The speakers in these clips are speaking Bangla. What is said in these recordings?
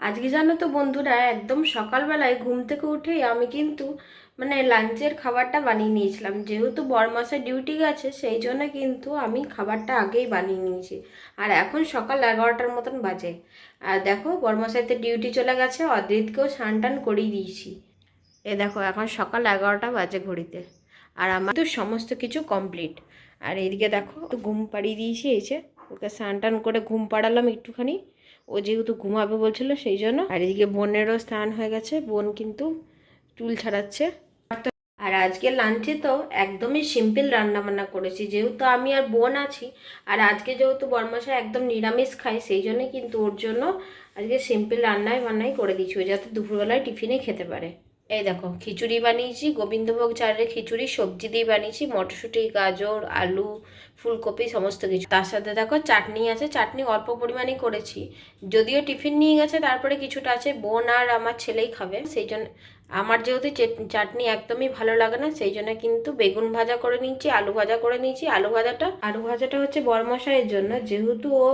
আজকে জানো তো বন্ধুরা, একদম সকালবেলায় ঘুম থেকে উঠেই আমি কিন্তু মানে লাঞ্চের খাবারটা বানিয়ে নিয়েছিলাম। যেহেতু বরমাসের ডিউটি গেছে, সেই জন্য কিন্তু আমি খাবারটা আগেই বানিয়ে নিয়েছি। আর এখন সকাল এগারোটার মতন বাজে। আর দেখো বরমাসাইতে ডিউটি চলে গেছে, অদ্রিতকেও স্নান টান করিয়ে দিয়েছি। এ দেখো, এখন সকাল এগারোটা বাজে ঘড়িতে। আর আমার তো সমস্ত কিছু কমপ্লিট। আর এদিকে দেখো ঘুম পাড়িয়ে দিয়েছি এসে ওকে স্নান টান করে ঘুম পাড়ালাম একটুখানি। ও যেহেতু ঘুমাবে বলছিল, সেই জন্য আর এদিকে বোনেরও স্নান হয়ে গেছে। বোন কিন্তু চুল ছাড়াচ্ছে। আর আজকে লাঞ্চে তো একদমই সিম্পল রান্নাবান্না করেছি। যেহেতু আমি আর বোন আছি, আর আজকে যেহেতু বর্মাশা একদম নিরামিষ খাই সেই জন্য কিন্তু ওর জন্য আজকে সিম্পল রান্নাই বান্নাই করে দিয়েছি। ও যাতে দুপুরবেলায় টিফিনে খেতে পারে। এই দেখো, খিচুড়ি বানিয়েছি, গোবিন্দভোগ চালের খিচুড়ি, সবজি দিয়ে বানিয়েছি, মটরশুঁটি, গাজর, আলু, ফুলকপি, সমস্ত কিছু। তার সাথে দেখো, চাটনি আছে, চাটনি অল্প পরিমাণেই করেছি। যদিও টিফিন নিয়ে গেছে, তারপরে কিছুটা আছে, বোন আর আমার ছেলেই খাবে, সেই জন্য আমার যেহেতু চাটনি একদমই ভালো লাগে না, সেই জন্য কিন্তু বেগুন ভাজা করে নিচ্ছি আলু ভাজা করে নিয়েছি। আলু ভাজাটা আলু ভাজাটা হচ্ছে বরমশাইয়ের জন্য। যেহেতু ও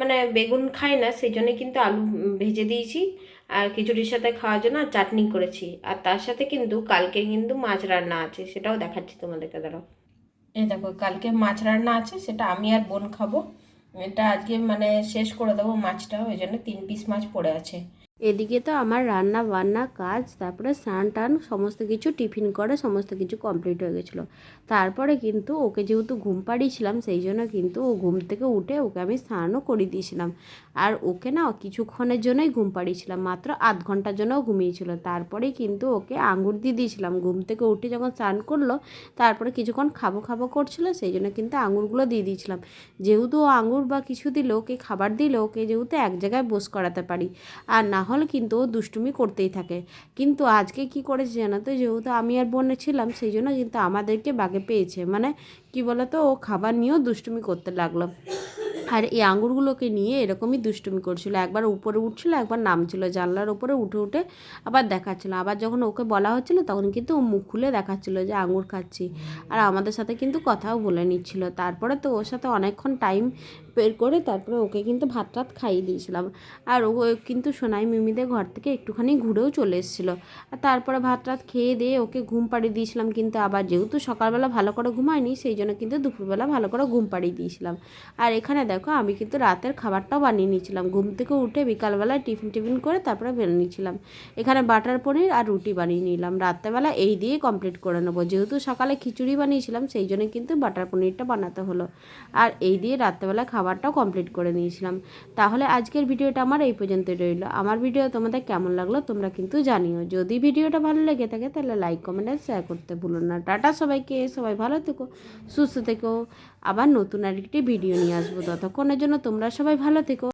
মানে বেগুন খায় না, সেই জন্য কিন্তু আলু ভেজে দিয়েছি। আর খিচুড়ির সাথে খাওয়ার জন্য চাটনি করেছি। আর তার সাথে কিন্তু কালকে কিন্তু মাছ রান্না আছে, সেটাও দেখাচ্ছি তোমাদেরকে দাঁড়াও এই দেখো, কালকে মাছ রান্না আছে, সেটা আমি আর বোন খাব। এটা আজকে মানে শেষ করে দেবো মাছটা, ওই জন্য তিন পিস মাছ পড়ে আছে। এদিকে তো আমার রান্না বান্না কাজ, তারপরে স্নান টান, সমস্ত কিছু টিফিন করে, সমস্ত কিছু কমপ্লিট হয়ে গেছিল। তারপরে কিন্তু ওকে যেহেতু ঘুম পাড়িয়েছিলাম, সেই জন্য কিন্তু ও ঘুম থেকে উঠে ওকে আমি স্নানও করিয়ে দিয়েছিলাম। আর ওকে না কিছুক্ষণের জন্যই ঘুম পাড়িয়েছিলাম, মাত্র আধ ঘণ্টার জন্য ও ঘুমিয়েছিল। তারপরে কিন্তু ওকে আঙুর দিয়ে দিয়েছিলাম, ঘুম থেকে উঠে যখন স্নান করল, তারপরে কিছুক্ষণ খাব খাব করছিল, সেই জন্য কিন্তু আঙুরগুলো দিয়ে দিয়েছিলাম। যেহেতু ও আঙুর বা কিছু দিলে ওকে খাবার দিলে ওকে যেহেতু এক জায়গায় বস করাতে পারি। আর না হলে কিন্তু ও দুষ্টুমি করতেই থাকে। কিন্তু আজকে কি করেছে জানো তো? যেহেতু আমি আর বোনে ছিলাম, সেই জন্য কিন্তু আমাদেরকে বাগে পেয়েছে। মানে কি বলতো? ও খাবার নিয়েও দুষ্টুমি করতে লাগল। আর এই আঙুরগুলোকে নিয়ে এরকমই দুষ্টুমি করছিল। একবার উপরে উঠছিল, একবার নামছিল জানলার উপরে, উঠে উঠে আবার দেখাচ্ছিল। আবার যখন ওকে বলা হচ্ছিল, তখন কিন্তু ও মুখ খুলে দেখাচ্ছিল যে আঙুর খাচ্ছি। আর আমাদের সাথে কিন্তু কথাও বলে নিচ্ছিল। তারপরে তো ওর সাথে অনেকক্ষণ টাইম বের করে তারপরে ওকে কিন্তু ভাত টাত খাইয়ে দিয়েছিলাম। আর ও কিন্তু সোনাই মিমিদের ঘর থেকে একটুখানি ঘুরেও চলে এসেছিল। আর তারপরে ভাত টাত খেয়ে দিয়ে ওকে ঘুম পাড়িয়ে দিয়েছিলাম কিন্তু আবার যেহেতু সকালবেলা ভালো করে ঘুমায়নি, সেই জন্য কিন্তু দুপুরবেলা ভালো করে ঘুম পাড়িয়ে দিয়েছিলাম। আর এখানে দেখো আমি কিন্তু রাতের খাবারটাও বানিয়ে নিয়েছিলাম। ঘুম থেকে উঠে বিকালবেলায় টিফিন টিফিন করে তারপরে বেরিয়ে নিয়েছিলাম। এখানে বাটার পনির আর রুটি বানিয়ে নিলাম। রাত্রেবেলা এই দিয়ে কমপ্লিট করে নেব। যেহেতু সকালে খিচুড়ি বানিয়েছিলাম, সেই জন্য কিন্তু বাটার পনিরটা বানাতে হলো। আর এই দিয়ে রাত্রেবেলা খাবারটাও কমপ্লিট করে নিয়েছিলাম। তাহলে আজকের ভিডিওটা আমার এই পর্যন্তই রইল। আমার ভিডিও তোমাদের কেমন লাগল তোমরা কিন্তু জানিও। যদি ভিডিওটা ভালো লেগে থাকে, তাহলে লাইক কমেন্ট আর শেয়ার করতে ভুলো না। টাটা সবাইকে, সবাই ভালো থেকো, সুস্থ থেকো। আবার নতুন আরেকটি ভিডিও নিয়ে আসব। ততক্ষণের জন্য তোমরা সবাই ভালো থেকো।